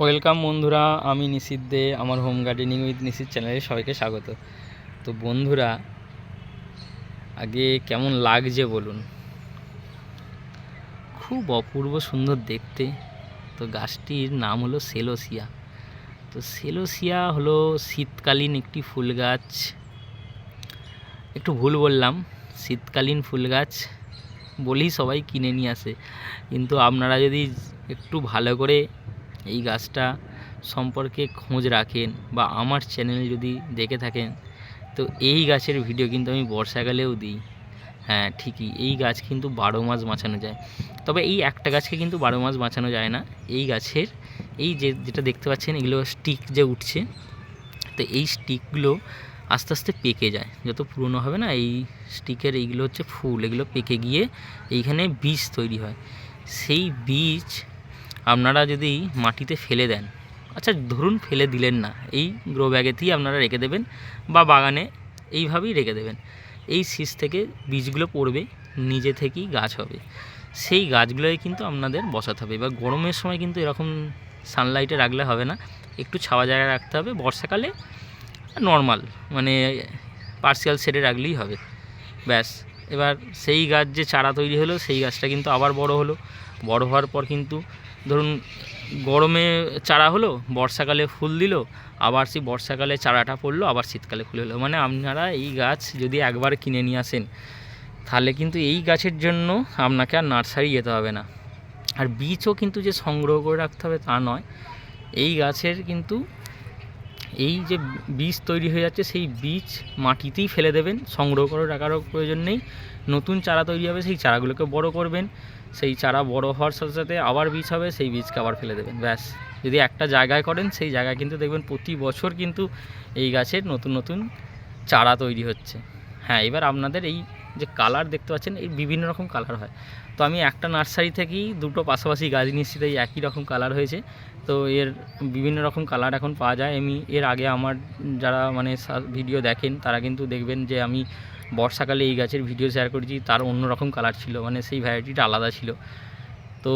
Welcome বন্ধুরা, আমি নিশিত দে, আমার হোম গার্ডেনিং উইথ নিশিত চ্যানেলে সবাইকে স্বাগত। তো বন্ধুরা, আগে কেমন লাগছে বলুন? খুব অপূর্ব সুন্দর দেখতে। তো গাছটির নাম হলো সেলোসিয়া। তো সেলোসিয়া হলো শীতকালীন একটি ফুল গাছ। একটু ভুল বললাম, শীতকালীন ফুল গাছ বলেই সবাই কিনে নিয়ে আসে। কিন্তু আপনারা যদি একটু ভালো করে এই গাছটা সম্পর্কে খোঁজ রাখেন বা আমার চ্যানেল যদি দেখে থাকেন, তো এই গাছের ভিডিও কিন্তু আমি বর্ষাকালেও দিই। হ্যাঁ ঠিকই, এই গাছ কিন্তু বারো মাস বাঁচানো যায়। তবে এই একটা গাছকে কিন্তু বারো মাস বাঁচানো যায় না। এই গাছের এই যে, যেটা দেখতে পাচ্ছেন, এগুলো স্টিক যে উঠছে, তো এই স্টিকগুলো আস্তে আস্তে পেকে যায়। যত পুরনো হবে না, এই স্টিকের এইগুলো হচ্ছে ফুল, এগুলো পেকে গিয়ে এইখানে বীজ তৈরি হয়। সেই বীজ আপনারা যদি মাটিতে ফেলে দেন আচ্ছা ধরুন ফেলে দিলেন না, এই গ্রো ব্যাগেতেই আপনারা রেখে দেবেন বা বাগানে এইভাবেই রেখে দেবেন। এই শীষ থেকে বীজগুলো পড়বে, নিজে থেকেই গাছ হবে। সেই গাছগুলোই কিন্তু আপনাদের বসাতে হবে। এবার গরমের সময় কিন্তু এরকম সানলাইটে রাখলে হবে না। একটু ছাওয়া জায়গায় রাখতে হবে। বর্ষাকালে নর্মাল মানে পার্সিয়াল শেডে রাখলেই হবে। ব্যাস। এবার সেই গাছ যে চারা তৈরি হলো, সেই গাছটা কিন্তু আবার বড় হলো। বড় হওয়ার পর কিন্তু ধরুন গরমে চারা হলো, বর্ষাকালে ফুল দিল, আবার সেই বর্ষাকালে চারাটা পড়ল, আবার শীতকালে ফুল হলো মানে আপনারা এই গাছ যদি একবার কিনে নিয়ে আসেন, তাহলে কিন্তু এই গাছের জন্য আপনাকে আর নার্সারি যেতে হবে না। আর বীজও কিন্তু যে সংগ্রহ করে রাখতে হবে তা নয়। এই গাছের কিন্তু এই যে বীজ তৈরি হয়ে যাচ্ছে, সেই বীজ মাটিতেই ফেলে দেবেন। সংগ্রহ করে রাখারও প্রয়োজন নেই। নতুন চারা তৈরি হবে, সেই চারাগুলোকে বড় করবেন। সেই চারা বড় হওয়ার সাথে সাথে আবার বীজ হবে, সেই বীজকে আবার ফেলে দেবেন, ব্যাস। যদি একটা জায়গায় করেন, সেই জায়গায় কিন্তু দেখবেন প্রতি বছর কিন্তু এই গাছের নতুন নতুন চারা তৈরি হচ্ছে। হ্যাঁ এবার আপনাদের এই যে কালার দেখতে পাচ্ছেন, এই বিভিন্ন রকম কালার হয়। তো আমি একটা নার্সারি থেকেই দুটো পাশাপাশি গাছ নিয়েছি, তাই একই রকম কালার হয়েছে। তো এর বিভিন্ন রকম কালার এখন পাওয়া যায়। আমি এর আগে আমার যারা মানে ভিডিও দেখেন, তারা কিন্তু দেখবেন যে আমি বর্ষাকালে এই গাছের ভিডিও শেয়ার করেছি, তার অন্য রকম কালার ছিল মানে সেই ভ্যারাইটিটা আলাদা ছিল। তো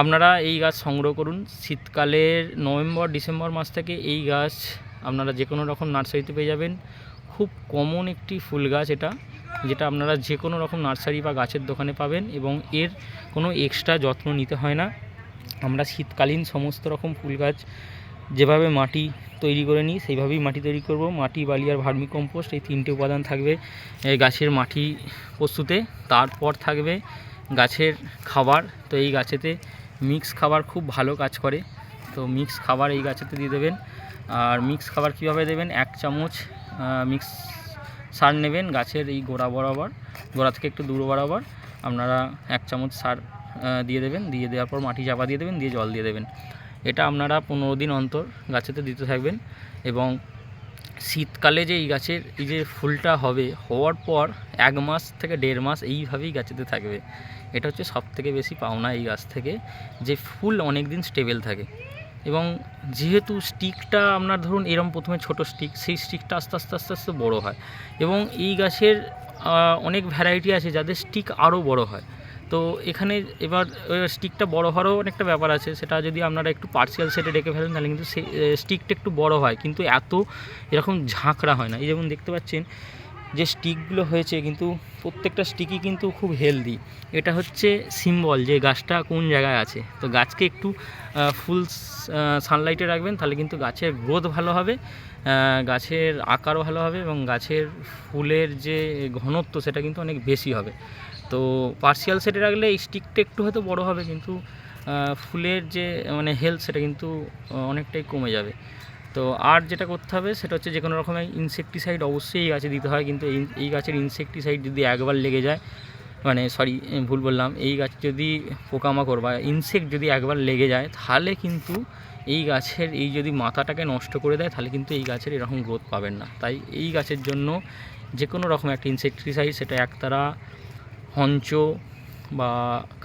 আপনারা এই গাছ সংগ্রহ করুন। শীতকালের নভেম্বর, ডিসেম্বর মাস থেকে এই গাছ আপনারা যে কোনো রকম নার্সারিতে পেয়ে যাবেন। খুব কমন একটি ফুল গাছ এটা, যেটা আপনারা যে কোনো রকম নার্সারি বা গাছের দোকানে পাবেন এবং এর কোনো এক্সট্রা যত্ন নিতে হয় না। আমরা শীতকালীন সমস্ত রকম ফুল গাছ যেভাবে মাটি তৈরি করে নিই, সেইভাবেই মাটি তৈরি করব। মাটি, বালি আর ভার্মি কম্পোস্ট এই তিনটে উপাদান থাকবে এই গাছের মাটি প্রস্তুতে তারপর থাকবে গাছের খাবার। তো এই গাছেতে মিক্স খাবার খুব ভালো কাজ করে। তো মিক্স খাবার এই গাছেতে দিয়ে দেবেন। আর মিক্স খাবার কীভাবে দেবেন? এক চামচ মিক্স সার নেবেন গাছের এই গোড়া বরাবর। গোড়া থেকে একটু দূর বরাবর। আপনারা এক চামচ সার দিয়ে দেবেন। দিয়ে দেওয়ার পর মাটি চাপা দিয়ে দেবেন, দিয়ে জল দিয়ে দেবেন। এটা আপনারা পনেরো দিন অন্তর গাছেতে দিতে থাকবেন এবং শীতকালে যে এই গাছের, এই যে ফুলটা হবে, হওয়ার পর এক মাস থেকে দেড় মাস এইভাবেই গাছেতে থাকবে। এটা হচ্ছে সব থেকে বেশি পাওনা এই গাছ থেকে, যে ফুল অনেক দিন স্টেবেল থাকে। এবং যেহেতু স্টিকটা আপনার ধরুন, এরম প্রথমে ছোট স্টিক সেই স্টিকটা আস্তে আস্তে আস্তে আস্তে বড় হয়। এবং এই গাছের অনেক ভ্যারাইটি আছে যাদের স্টিক আরও বড় হয়। তো এখানে এবার স্টিকটা বড় হওয়ারও অনেকটা ব্যাপার আছে। সেটা যদি আপনারা একটু পার্সিয়াল সেটে ডেকে ফেলেন, তাহলে কিন্তু স্টিকটা একটু বড় হয়। কিন্তু এত এরকম ঝাঁকড়া হয় না। এই যেমন দেখতে পাচ্ছেন যে স্টিকগুলো হয়েছে কিন্তু প্রত্যেকটা স্টিকই কিন্তু খুব হেলদি এটা হচ্ছে সিম্বল যে গাছটা কোন জায়গায় আছে। তো গাছকে একটু ফুল সানলাইটে রাখবেন, তাহলে কিন্তু গাছের গ্রোথ ভালো হবে গাছের আকারও ভালো হবে এবং গাছের ফুলের যে ঘনত্ব সেটা কিন্তু অনেক বেশি হবে। তো পার্সিয়াল সেটে রাখলে এই স্টিকটা একটু হয়তো বড় হবে কিন্তু ফুলের যে মানে হেলথ সেটা কিন্তু অনেকটাই কমে যাবে। তো আর যেটা করতে হবে সেটা হচ্ছে যে কোনো রকমের ইনসেকটিসাইড অবশ্যই এই গাছে দিতে হয়, কিন্তু এই এই গাছের ইনসেকটিসাইড যদি একবার লেগে যায় মানে সরি ভুল বললাম, এই গাছ যদি পোকামাকড় বা ইনসেক্ট যদি একবার লেগে যায়, তাহলে কিন্তু এই গাছের, এই যদি মাথাটাকে নষ্ট করে দেয়, তাহলে কিন্তু এই গাছের এরকম গ্রোথ পাবেন না। তাই এই গাছের জন্য যে কোনো রকম একটা ইনসেকটিসাইড সেটা একতারা, হঞ্চ বা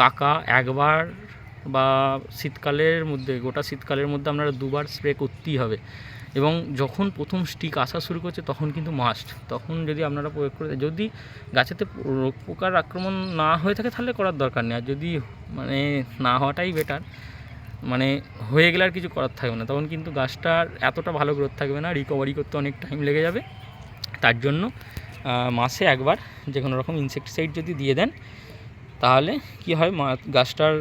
কাকা একবার বা শীতকালের মধ্যে, গোটা শীতকালের মধ্যে আপনারা দুবার স্প্রে করতেই হবে। এবং যখন প্রথম স্টিক আসা শুরু করছে, তখন কিন্তু মাস্ট তখন যদি আপনারা প্রয়োগ করে, যদি গাছেতে রোগ পোকার আক্রমণ না হয়ে থাকে, তাহলে করার দরকার নেই। আর যদি মানে না হওয়াটাই বেটার মানে হয়ে গেলে আর কিছু করার থাকবে না। তখন কিন্তু গাছটার এতটা ভালো গ্রোথ থাকবে না রিকভারি করতে অনেক টাইম লেগে যাবে। তার জন্য মাসে একবার যে কোনো রকম ইনসেকটিসাইড যদি দিয়ে দেন তাহলে কি হয় গাছটার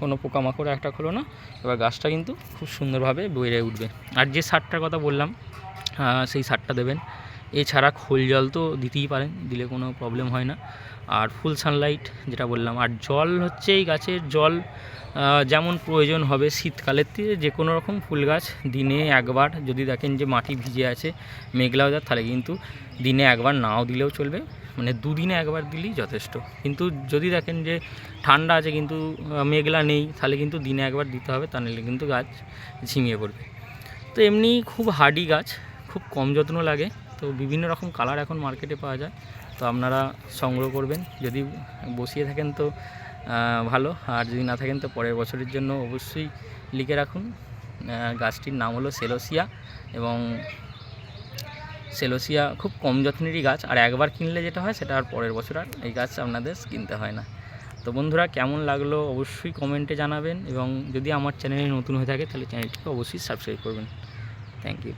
কোনো পোকামাকড় একটা খোলো না, এবার গাছটা কিন্তু খুব সুন্দরভাবে বেড়ে উঠবে। আর যে সারটার কথা বললাম সেই সারটা দেবেন। এছাড়া খোল জল তো দিতেই পারেন, দিলে কোনো প্রবলেম হয় না। আর ফুল সানলাইট যেটা বললাম। আর জল হচ্ছে এই গাছের জল যেমন প্রয়োজন হবে শীতকালের থেকে যে কোনো রকম ফুল গাছ দিনে একবার যদি দেখেন যে মাটি ভিজে আছে, মেঘলা ওয়েদার তাহলে কিন্তু দিনে একবার নাও দিলেও চলবে। মানে দুদিনে একবার দিলেই যথেষ্ট। কিন্তু যদি দেখেন যে ঠান্ডা আছে কিন্তু মেঘলা নেই, তাহলে কিন্তু দিনে একবার দিতে হবে, তা নাহলে কিন্তু গাছ ঝিমিয়ে পড়বে। তো এমনি খুব হার্ডি গাছ, খুব কম যত্ন লাগে। তো বিভিন্ন রকম কালার এখন মার্কেটে পাওয়া যায়। তো আপনারা সংগ্রহ করবেন। যদি বসিয়ে থাকেন তো ভালো। আর যদি না থাকেন তো পরের বছরের জন্য অবশ্যই লিখে রাখুন। গাছটির নাম হলো সেলোসিয়া এবং সেলোসিয়া খুব কম যত্নেরই গাছ। আর একবার কিনলে যেটা হয় সেটা আর পরের বছর আর এই গাছ আপনাদের কিনতে হয় না। তো বন্ধুরা, কেমন লাগল অবশ্যই কমেন্টে জানাবেন এবং যদি আমার চ্যানেলে নতুন হয়ে থাকে তাহলে চ্যানেলটিকে অবশ্যই সাবস্ক্রাইব করবেন। Thank you